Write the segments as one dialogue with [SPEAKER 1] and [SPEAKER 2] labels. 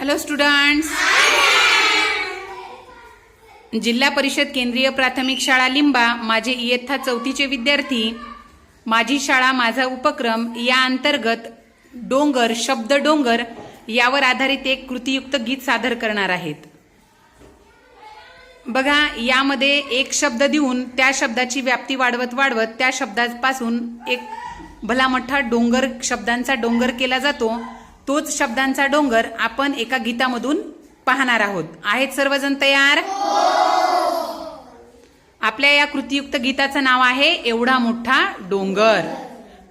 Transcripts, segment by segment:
[SPEAKER 1] Hello students जिल्हा परिषद केंद्रीय प्राथमिक शाळा लिंबा माझे इयत्ता चौथीचे विद्यार्थी माझी शाळा माझा उपक्रम या अंतर्गत डोंगर शब्द डोंगर यावर आधारित एक कृतीयुक्त गीत सादर करणार आहेत. बघा यामध्ये एक शब्द देऊन त्या शब्दाची व्याप्ती वाढवत वाढवत त्या शब्दापासून एक भला मोठा डोंगर शब्दांचा डोंगर केला जातो. तोच शब्दांचा डोंगर आपण एका गीतामधून पाहणार आहोत. आहेत सर्वजण तयार? आपल्या या कृतीयुक्त गीताचं नाव आहे एवढा मोठा डोंगर.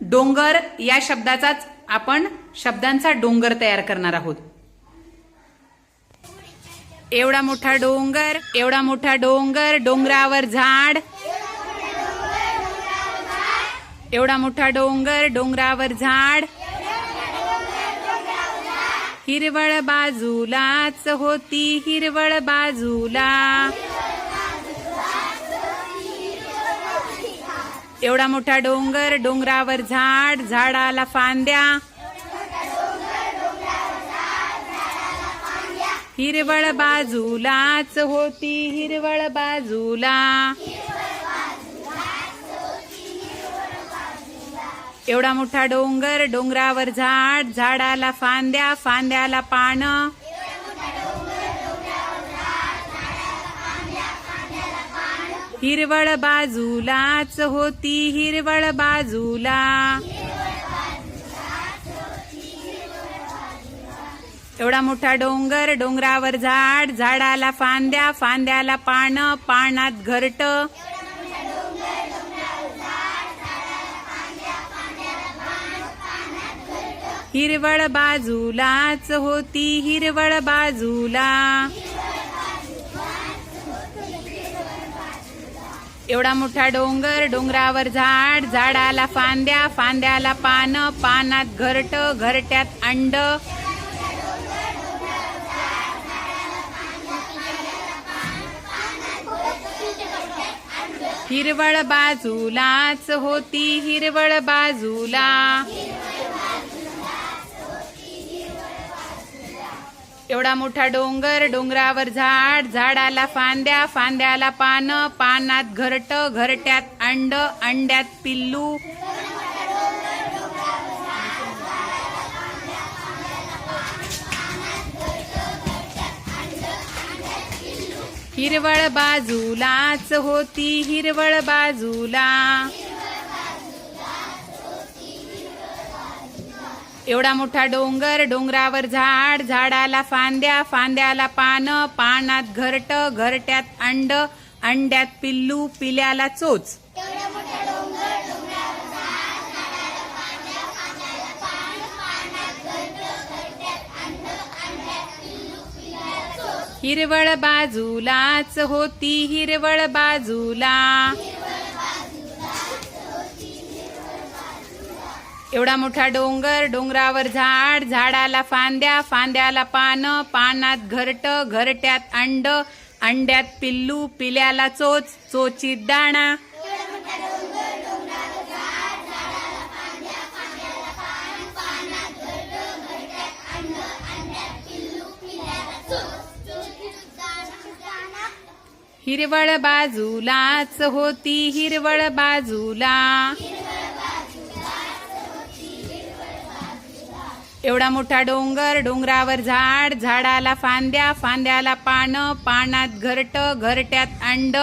[SPEAKER 1] डोंगर या शब्दाचाच आपण शब्दांचा डोंगर तयार करणार आहोत. एवढा मोठा डोंगर एवढा मोठा डोंगर डोंगरावर झाड. एवढा मोठा डोंगर डोंगरावर झाड. हिरवळ बाजूलाच होती हिरवळ बाजूला. एवढा मोठा डोंगर डोंगरावर झाड झाडाला फांद्या. हिरवळ बाजूलाच होती हिरवळ बाजूला. एवढा मोठा डोंगर डोंगरावर झाड झाडाला फांद्या फांद्याला पानं. हिरवळ बाजूलाच होती हिरवळ बाजूला. एवढा मोठा डोंगर डोंगरावर झाड झाडाला फांद्या फांद्याला पानं पानात घरट. हिरवळ बाजूलाच होती हिरवळ बाजूला. एवढा मोठा डोंगर डोंगरावर झाड झाडाला फांद्या फांद्याला पान पानात घरट घरट्यात अंड. हिरवळ बाजूलाच होती हिरवळ बाजूला. एवढा मोठा डोंगर डोंगरावर झाड झाडाला फांद्या फांद्याला पान पानात घरट घरट्यात अंड अंड्यात पिल्लू. हिरवळ बाजूलाच होती हिरवळ बाजूला. एवढा मोठा डोंगर डोंगरावर झाड झाडाला फांद्या फांद्याला पान पानात घरट घरट्यात अंड अंड्यात पिल्लू पिल्याला चोच. हिरवळ बाजूलाच होती हिरवळ बाजूला. एवढा मोठा डोंगर डोंगरावर झाड झाडाला फांद्या फांद्याला पानं पानात घरट घरट्यात अंड अंड्यात पिल्लू पिल्याला चोच चोचीत दाणा. हिरवळ बाजूलाच होती हिरवळ बाजूला. एवढा मोठा डोंगर डोंगरावर झाड झाडाला फांद्या फांद्याला पानं पानात घरट घरट्यात अंड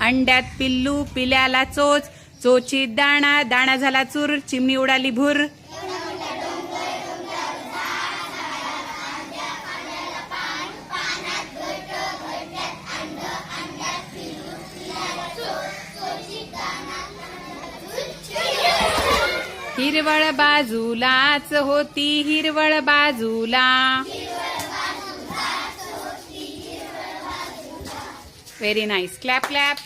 [SPEAKER 1] अंड्यात पिल्लू पिल्याला चोच चोचीत दाणा दाणा झाला चूर चिमणी उडाली भूर. हिरवळ बाजूलाच होती हिरवळ बाजूला. Very nice clap clap